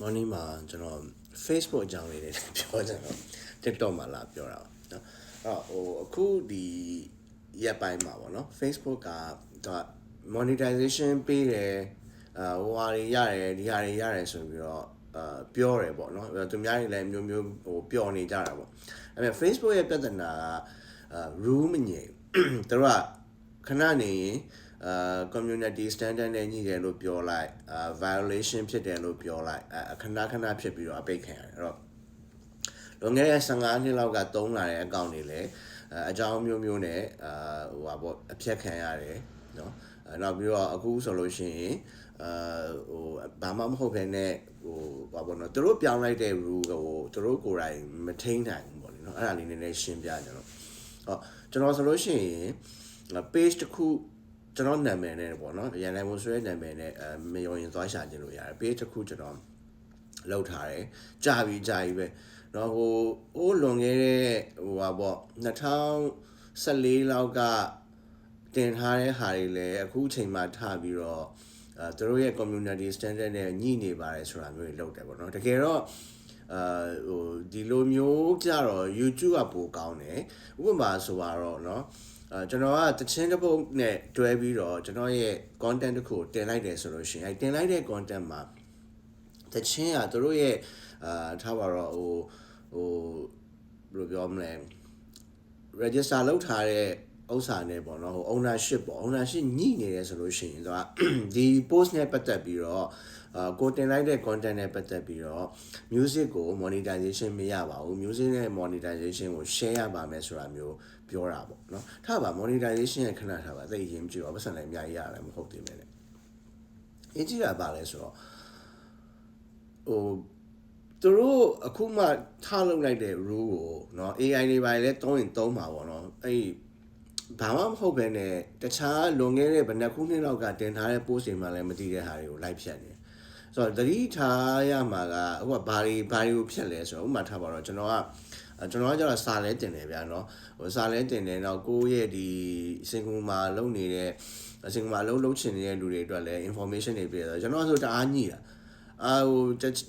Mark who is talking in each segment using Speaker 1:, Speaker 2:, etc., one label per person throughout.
Speaker 1: morning မှာကျွန်တော် Facebook အကြောင်းလေးတွေပြောကြတော့ TikTok မှာလာပြောတာပါเนาะအဲ့တော့ဟိုအခုဒီရက်ပိုင်းမှာပေါ့နော် Facebook ကဒါ monetization ပေးတယ်အာဟိုဟာတွေရတယ်ဒီဟာတွေရတယ်ဆိုပြီးတော့အာပြောတယ်ပေါ့နော်သူများတွေလည်းမျိုးမျိုးဟိုပျော်နေကြတာပေါ့အဲ့မဲ့ Facebook ရဲ့ပြဿနာကအာ rule မငြိမ်ဘူးသူတို့ကခဏနေရင် အာ community standard နဲ့ညီတယ်လို့ပြောလိုက်အာ violation ဖြစ်တယ်လို့ပြောလိုက်အခဏခဏဖြစ်ပြီးတော့အပိတ်ခံရတယ်အဲ့တော့လွန်ခဲ့တဲ့15နှစ်လောက်ကတုံးလာတဲ့အကောင့်တွေလည်းအကြောင်းမျိုးမျိုးနဲ့အာဟိုပါပေါ့အဖြတ်ခံရတယ်နော်နောက်ပြီးတော့အခုဆိုလို့ရှိရင်အာဟိုဘာမှမဟုတ်ဘဲနဲ့ဟိုဘာပေါ့နော်သူတို့ပြောင်းလိုက်တဲ့ rule ဟိုသူတို့ကိုယ်တိုင်မထိန်းနိုင်ဘူးပေါ့လေနော်အဲ့ဒါလေးနည်းနည်းရှင်းပြကြတော့ဟောကျွန်တော်ဆိုလို့ရှိရင် page တစ်ခု ကျွန်တော်နာမည်နဲ့ပေါ့နော်ရန်နိုင်ဝန်ဆွဲနာမည်နဲ့အဲမယုံရင်သွားရှာခြင်းလို့ရတယ် page တစ်ခုကျွန်တော်လောက်ထားတယ်ကြာပြီကြာပြီပဲเนาะဟိုဟိုလွန်ခဲ့တဲ့ဟိုပါပေါ့2014လောက်ကတင်ထားတဲ့ဟာတွေလည်းအခုအချိန်မှထပြီးတော့အဲသူတို့ရဲ့ community standard နဲ့ညှိနေပါတယ်ဆိုတာမျိုးတွေလုပ်တယ်ပေါ့နော်တကယ်တော့အာဟိုဒီလိုမျိုးကြတော့ YouTube ကပိုကောင်းတယ်ဥပမာဆိုတော့เนาะ အဲကျွန်တော်ကတချင်းတစ်ပုတ်နဲ့တွဲပြီးတော့ကျွန်တော်ရဲ့ content တစ်ခုတင်လိုက်တယ်ဆိုလို့ရှိရင်အဲတင်လိုက်တဲ့ content မှာတချင်းကသူတို့ရဲ့အာထားပါတော့ဟိုဟိုဘယ်လိုပြောမလဲ register လုပ်ထားတဲ့ဥစ္စာနဲ့ပေါ့နော်ဟို ownership ပေါ့ ownership ညှိနေတယ်ဆိုလို့ရှိရင်သူကဒီ post နဲ့ပတ်သက်ပြီးတော့ အာကိုတင်လိုက်တဲ့ content နဲ့ပတ်သက်ပြီးတော့ music ကို monetization မရပါဘူး music နဲ့ monetization ကို share ရပါမယ်ဆိုတာမျိုးပြောတာပေါ့နော်ထားပါ monetization ရဲ့ခဏထားပါသိရင်ကြည့်ပါပတ်စံလည်းအများကြီးရတယ်မဟုတ်သေးပဲလေအကြီးတာပါလဲဆိုတော့ဟိုသူတို့အခုမှထားလုပ်လိုက်တဲ့ rule ကိုเนาะ AI တွေပါလေသုံးရင်သုံးမှာပေါ့เนาะအဲ့ဘာမှမဟုတ်ပဲနဲ့တခြားလွန်ခဲ့တဲ့ဘယ်နှစ်ခုနှစ်လောက်ကတင်ထားတဲ့ post တွေမှလည်းမတည်တဲ့ဟာတွေကို live ဖြတ်နေ ဆိုတော့သတိထားရမှာကအခုကဘာတွေဘာတွေကိုဖြတ်လဲဆိုတော့ဥပမာထားပါတော့ကျွန်တော်ကကျွန်တော်ကကျတော့စာလဲတင်တယ်ဗျာเนาะဟိုစာလဲတင်တယ်တော့ကိုယ့်ရဲ့ဒီစင်ကူမှာလုပ်နေတဲ့စင်ကူမှာလုံးလုံးချင်နေတဲ့လူတွေအတွက်လည်း information တွေပြတယ်ကျွန်တော်ဆိုတအားညိတာအာဟို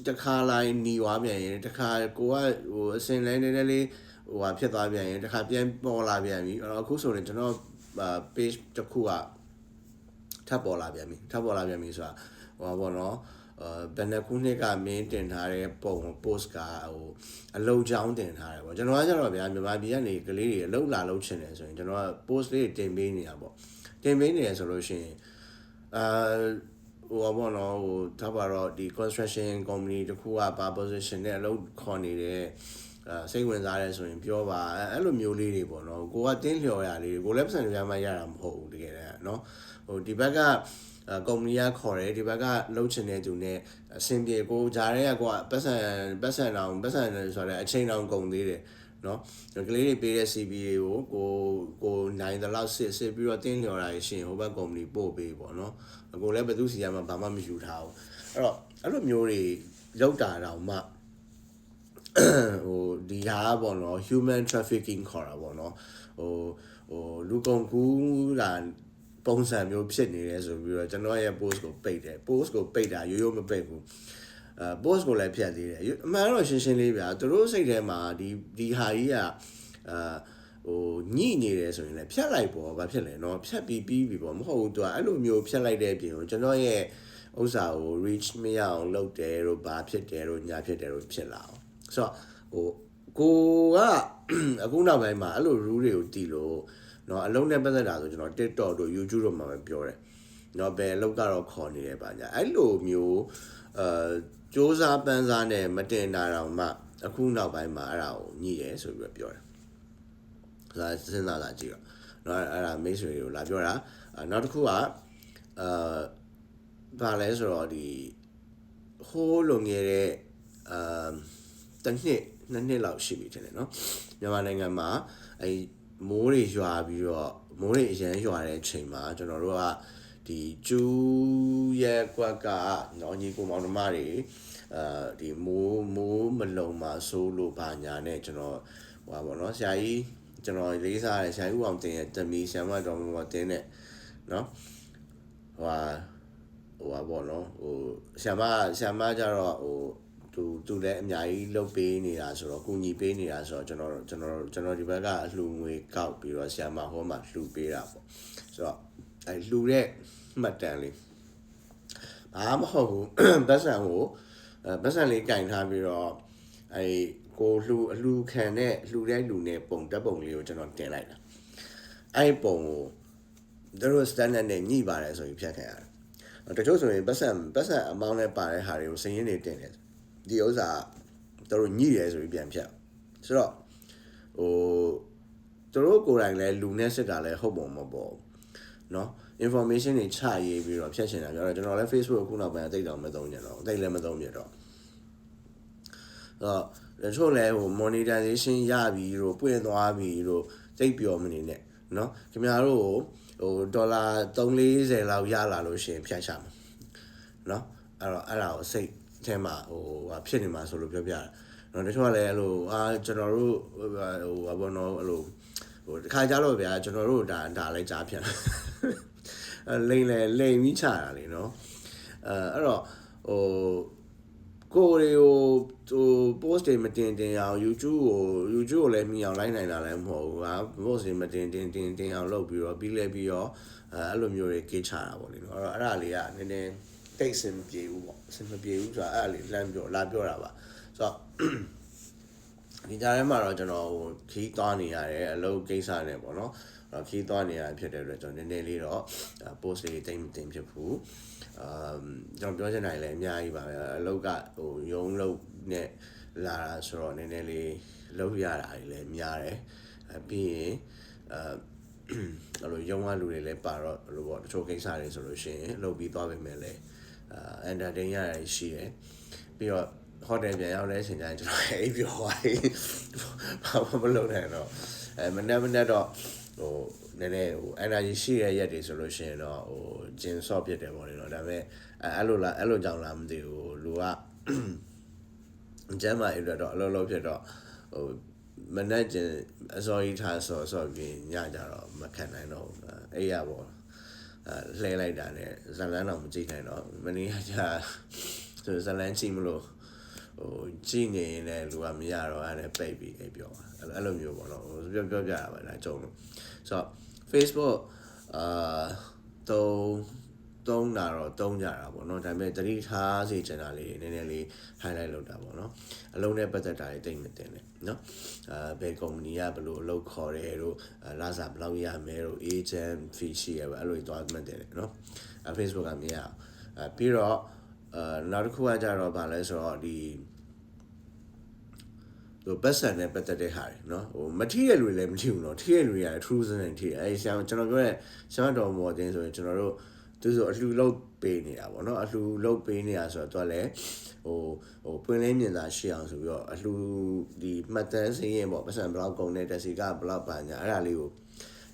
Speaker 1: တခါလိုက်หนีသွားပြန်ရင်တခါကိုကဟိုအစင်လဲနေနေလေးဟိုဟာဖြစ်သွားပြန်ရင်တခါပြန်ပေါ်လာပြန်ပြီအဲ့တော့အခုဆိုရင်ကျွန်တော် page တစ်ခုကထပ်ပေါ်လာပြန်ပြီထပ်ပေါ်လာပြန်ပြီဆိုတာဟိုပါဘောနော်အဲ ဘယ်နှခုနှစ်ကမင်းတင်ထားတဲ့ပုံ post ကဟိုအလုတ်ချောင်းတင်ထားတယ်ပေါ့ကျွန်တော်ကကျတော့ဗျာမြန်မာပြည်ကနေကလေးတွေအလုတ်လာလုတ်ချင်တယ်ဆိုရင်ကျွန်တော်က post လေးတင်ပေးနေတာပေါ့တင်ပေးနေရဆိုလို့ရှိရင်အာဟိုဘောနော်ဟိုထားပါတော့ဒီ construction company တခုကဘာ position နဲ့အလုပ်ခေါ်နေတဲ့အဲစိတ်ဝင်စားရဲဆိုရင်ပြောပါအဲ့လိုမျိုးလေးတွေပေါ့နော်ကိုကတင်းလျော်ရလေးကိုလည်းပတ်စံကြမ်းမရတာမဟုတ်ဘူးတကယ်တမ်းနော်ဟိုဒီဘက်ကအဲ ကုမ္ပဏီကခေါ်တယ်ဒီဘက်ကလှုပ်ချင်တဲ့သူနဲ့အဆင်ပြေကိုဂျားရဲကကိုကပတ်စံပတ်စံတောင်ပတ်စံဆိုတဲ့အချိန်တောင်ကုန်သေးတယ်နော်ကလေးတွေပေးတဲ့ CV တွေကိုကိုကိုနိုင်တဲ့လောက်စစ်စစ်ပြီးတော့တင်းလျော်တာရှင်ဟိုဘက်ကုမ္ပဏီပို့ပေးပေါ့နော်ကိုလည်းဘယ်သူစီရမှာဘာမှမယူထားဘူးအဲ့တော့အဲ့လိုမျိုးတွေလောက်တာတောင်မှဟိုဒီဟာပေါ့နော် human trafficking ခေါ်တာပေါ့နော်ဟိုဟိုလူကုန်ကူးတာ ပုံစံမျိုးဖြစ်နေတယ်ဆိုပြီးတော့ကျွန်တော်ရဲ့ post ကိုပိတ်တယ် post ကိုပိတ်တာရိုးရိုးမပိတ်ဘူးအဲ post ကိုလည်းဖျက်သေးတယ်အမှန်တော့ရှင်းရှင်းလေးဗျာသူတို့စိတ်ထဲမှာဒီဒီဟာကြီးကအာဟိုညှိနေတယ်ဆိုရင်လည်းဖြတ်လိုက်ပေါ့ဘာဖြစ်လဲเนาะဖြတ်ပြီးပြီးပြီပေါ့မဟုတ်ဘူးသူကအဲ့လိုမျိုးဖြတ်လိုက်တဲ့အပြင်ကိုကျွန်တော်ရဲ့ဥစ္စာကို reach မရအောင်လုပ်တယ်တို့ဘာဖြစ်တယ်တို့ညာဖြစ်တယ်တို့ဖြစ်လာအောင်ဆိုတော့ဟိုကိုကအခုနောက်ပိုင်းမှာအဲ့လို rule တွေကိုတီးလို့ เนาะအလုံးနဲ့ပတ်သက်တာဆိုကျွန်တော် TikTok တို့ YouTube တို့မှာပဲပြောတယ်เนาะဘယ်အလုပ်ကတော့ခေါ်နေတယ်ပါညာအဲ့လိုမျိုးအဲစ조사ပန်းစားနဲ့မတင်တာတော့မှအခုနောက်ပိုင်းမှာအဲ့ဒါကိုညှိတယ်ဆိုပြီးတော့ပြောတယ်ဒါစဉ်းစားလာကြည့်တော့เนาะအဲ့ဒါမိတ်ဆွေတွေကိုလာပြောတာနောက်တစ်ခုကအာဘာလဲဆိုတော့ဒီဟိုးလုံခဲ့တဲ့အာတနှစ်နှစ်နှစ်လောက်ရှိပြီထင်တယ်နော်မြန်မာနိုင်ငံမှာအဲ မိုးတွေရွာပြီးတော့မိုးတွေအရန်ရွာတဲ့အချိန်မှာကျွန်တော်တို့ကဒီကျူးရဲ့ကွက်ကနော်ညီကိုမောင်နှမတွေအာဒီမိုးမိုးမလုံမှာစိုးလို့ဘာညာနဲ့ကျွန်တော်ဟိုပါဘောနော်ဆရာကြီးကျွန်တော်လေးစားတယ်ဆရာကြီးဦးအောင်တင်ရဲ့တမီဆရာမတော်မတော်တင်းနဲ့နော်ဟိုဟာဟိဟိုပါပေါ့နော်ဟိုဆ iam မဆ iam မကြတော့ဟို သူသူလည်းအများကြီးလုပ်ပေးနေတာဆိုတော့ကူညီပေးနေတာဆိုတော့ကျွန်တော်ကျွန်တော်ကျွန်တော်ဒီဘက်ကအလှူငွေကောက်ပြီးတော့ဆ iam မဟိုမှာလှူပေးတာပေါ့ဆိုတော့အဲလှူတဲ့မှတ်တမ်းလေးဘာမှမဟုတ်ဘူးဘတ်ဆန်ကိုအဲဘတ်ဆန်လေးကင်ထားပြီးတော့အဲကိုလှူအလှူခံတဲ့လှူတဲ့လူနဲ့ပုံတက်ပုံလေးကိုကျွန်တော်တင်လိုက်တာအဲ့ပုံကိုသူတို့ standard နဲ့ညှိပါတယ်ဆိုပြီးဖြတ်ခံရတယ်တချို့ဆိုရင်ပတ်စံပတ်စံအမောင်းနဲ့ပါတဲ့ဟာတွေကိုစည်ရင်းနေတင်တယ် ဒီဥစ္စာသူတို့ညှိရဲဆိုပြီးပြန်ဖြတ်ဆိုတော့ဟိုသူတို့ကိုယ်တိုင်လည်းလူနဲ့စစ်တာလည်းဟုတ်ပုံမပေါ်ဘူးเนาะ information တွေချရေးပြီးတော့ဖြတ်ချင်တာပြောတော့ကျွန်တော်လည်း Facebook ခုနောက်ပိုင်းအသိတောင်မသုံးကြတော့အသိလည်းမသုံးကြတော့အဲ့တော့တချို့လည်းဟို monetization ရပြီလို့ပွင့်သွားပြီလို့သိပ်ပြောမနေနဲ့เนาะခင်ဗျားတို့ဟိုဒေါ်လာ340လောက်ရလာလို့ရှိရင်ဖြတ်ချမှာเนาะအဲ့တော့အဲ့ဒါကိုစိတ် ထဲမှာဟိုဟာဖြစ်နေမှာဆိုလို့ပြောပြတာနော်တချို့ကလည်းအဲ့လိုအာကျွန်တော်တို့ဟိုဟာဘောနော်အဲ့လိုဟိုတခါကြတော့ဗျာကျွန်တော်တို့ဒါဒါလည်းကြားပြန်အဲလိန်လေလိန်ပြီးချတာလေနော်အဲအဲ့တော့ဟိုကိုရီဟိုဟို post တွေမတင်တင်အောင် YouTube ကို YouTube ကိုလည်းမြင်အောင် like နိုင်တာလည်းမဟုတ်ဘူးဟာ post တွေမတင်တင်တင်တင်အောင်လုပ်ပြီးတော့ပြီးလဲပြီးတော့အဲအဲ့လိုမျိုးတွေကိချတာပေါ့လေနော်အဲ့တော့အဲ့ဒါလေးကနည်းနည်း တိတ်စင်မပြေဘူးပေါ့စင်မပြေဘူးဆိုတာအဲ့ဒါလေးလမ်းပြောလာပြောတာပါဆိုတော့ဒီကြားထဲမှာတော့ကျွန်တော်ဟိုခီးသွားနေရတယ်အလုပ်ကိစ္စနဲ့ပေါ့နော်အဲ့တော့ခီးသွားနေရဖြစ်တဲ့အတွက်ကျွန်တော်နည်းနည်းလေးတော့ post တွေတိတ်မတင်ဖြစ်ဘူးအမ်ကျွန်တော်ပြောချင်တာလည်းအများကြီးပါပဲအလုပ်ကဟိုယုံလုပ်နဲ့လာတာဆိုတော့နည်းနည်းလေးလုပ်ရတာတွေလည်းများတယ်အပြီးရင်အဲအဲ့လိုယုံရလူတွေလည်းပါတော့အဲ့လိုပေါ့တချို့ကိစ္စတွေဆိုလို့ရှိရင်လုပ်ပြီးသွားပြီမဲ့လည်း အာ entertain ရတာရှိတယ်ပြီးတော့ဟိုတယ်ပြန်ရောက်တဲ့အချိန်ကျရင်ကျွန်တော်အိပ်ပျော်သွားပြီဘာမှမလုပ်နိုင်တော့အဲမနေ့မနေ့တော့ဟိုနည်းနည်းဟို energy ရှိတဲ့ရက်တွေဆိုလို့ရှိရင်တော့ဟိုဂျင်ဆော့ဖြစ်တယ်ပေါ့လေနော်ဒါပေမဲ့အဲအဲ့လိုလားအဲ့လိုကြောင့်လားမသိဘူးလူကကျမ်းမာရေးအတွက်တော့အလုံးလုံးဖြစ်တော့ဟိုမနေ့ကျင်အစောကြီးထားဆော့ဆော့ပြီးညကြတော့မခံနိုင်တော့ဘူးအဲ့ရပေါ့အဲ လှဲလိုက်တာနဲ့ဇလန်းတော့မကြည့်နိုင်တော့မနေ့ကကြာဆိုဇလန်းကြည့်မလို့ဟိုကြည့်နေရင်လည်းလူကမရတော့အဲ့ဒါပိတ်ပြီးအဲ့ပြောအဲ့အဲ့လိုမျိုးပေါ့နော်ဟိုပြောပြောပြတာပါလားကြုံလို့ဆိုတော့ Facebook အာတုံး တုံးတာတော့တုံးကြတာပေါ့နော်ဒါပေမဲ့တတိထားစေချင်တာလေးနည်းနည်းလေး highlight လုပ်တာပေါ့နော်အလုံးနဲ့ပတ်သက်တာတွေတိတ်မတင်နဲ့နော်အာဘယ်ကုမ္ပဏီကဘယ်လိုအလုပ်ခေါ်တယ်တို့လာစားဘယ်လောက်ရမယ်တို့ agent fee ရှိရပဲအဲ့လိုသွားမှတ်တယ်နော် Facebook ကမရအောင်ပြီးတော့အာနောက်တစ်ခုကကြတော့ဗာလဲဆိုတော့ဒီဟိုပတ်စံနဲ့ပတ်သက်တဲ့ဟာတွေနော်ဟိုမထီးတဲ့လူတွေလည်းမထီးဘူးနော်ထီးတဲ့လူတွေက true စနေထီးအဲဆရာကျွန်တော်ပြောတဲ့ဆရာတော်မော်တင်ဆိုရင်ကျွန်တော်တို့ သူဆိုအလှလုတ်ပေးနေတာပေါ့နော်အလှလုတ်ပေးနေတာဆိုတော့သူကလည်းဟိုဟိုပွင့်လင်းမြင်သာရှိအောင်ဆိုပြီးတော့အလှဒီမှတ်တမ်းစင်းရင်ပေါ့ပတ်စံဘလောက်ကုန်တဲ့တက်စီကဘလောက်ပါညာအဲ့ဒါလေးကို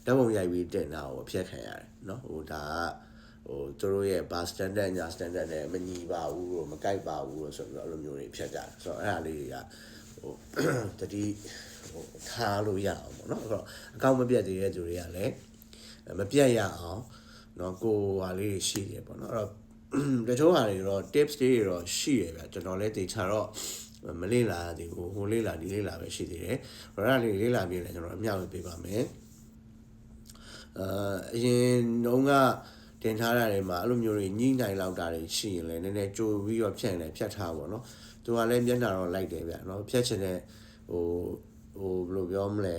Speaker 1: ဓာတ်ပုံရိုက်ပြီးတင်တာကိုအဖြတ်ခံရတယ်နော်ဟိုဒါကဟိုသူတို့ရဲ့ bar standard ညာ standard နဲ့မညီပါဘူးလို့မကိုက်ပါဘူးလို့ဆိုပြီးတော့အဲ့လိုမျိုးတွေဖြတ်ကြတယ်ဆိုတော့အဲ့ဒါလေးတွေကဟိုတတိဟိုထားလို့ရအောင်ပေါ့နော်အဲ့တော့အကောင့်မပြတ်သေးတဲ့သူတွေကလည်းမပြတ်ရအောင် နော်ကိုဟာလေးရှိတယ်ပေါ့နော်အဲ့တော့တချို့ဟာတွေတော့ tips တွေတော့ရှိရဗျကျွန်တော်လည်းတေချာတော့မလေးလာသေးဘူးဟိုလေးလာဒီလေးလာပဲရှိသေးတယ်အဲ့ဒါလေးလေးလာပြီးလည်းကျွန်တော်အမြောက်ပေးပါမယ်အာအရင်တုန်းကတင်ထားတာတွေမှာအဲ့လိုမျိုးတွေညှိနှိုင်းလောက်တာတွေရှိရင်လည်းနည်းနည်းကြိုပြီးတော့ဖြတ်နေဖြတ်ထားပါတော့သူကလည်းမျက်နှာတော့လိုက်တယ်ဗျနော်ဖြတ်ချင်တဲ့ဟိုဟိုဘယ်လိုပြောမလဲ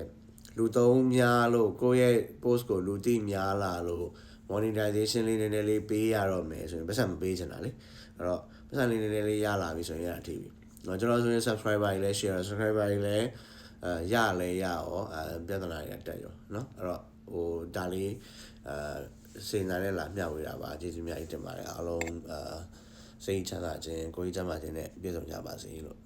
Speaker 1: လူသုံးများလို့ကိုယ့်ရဲ့ post ကိုလူသိများလာလို့ monetization လေးနည်းနည်းလေးပေးရတော့မယ်ဆိုရင်ပတ်စံမပေးချင်တာလေအဲ့တော့ပတ်စံလေးနည်းနည်းလေးရလာပြီဆိုရင်ရတာထိပြီเนาะကျွန်တော်ဆိုရင် subscriber တွေလည်း share subscriber တွေလည်းအဲရလဲရရောအဲပြဿနာတွေတက်ရောเนาะအဲ့တော့ဟိုဒါလေးအဲစေနာနဲ့လာမျှဝေတာပါကျေးဇူးများကြီးတင်ပါတယ်အားလုံးအဲစိတ်ချမ်းသာခြင်းကိုယ်ကြီးချမ်းသာခြင်းနဲ့ပြည့်စုံကြပါစေလို့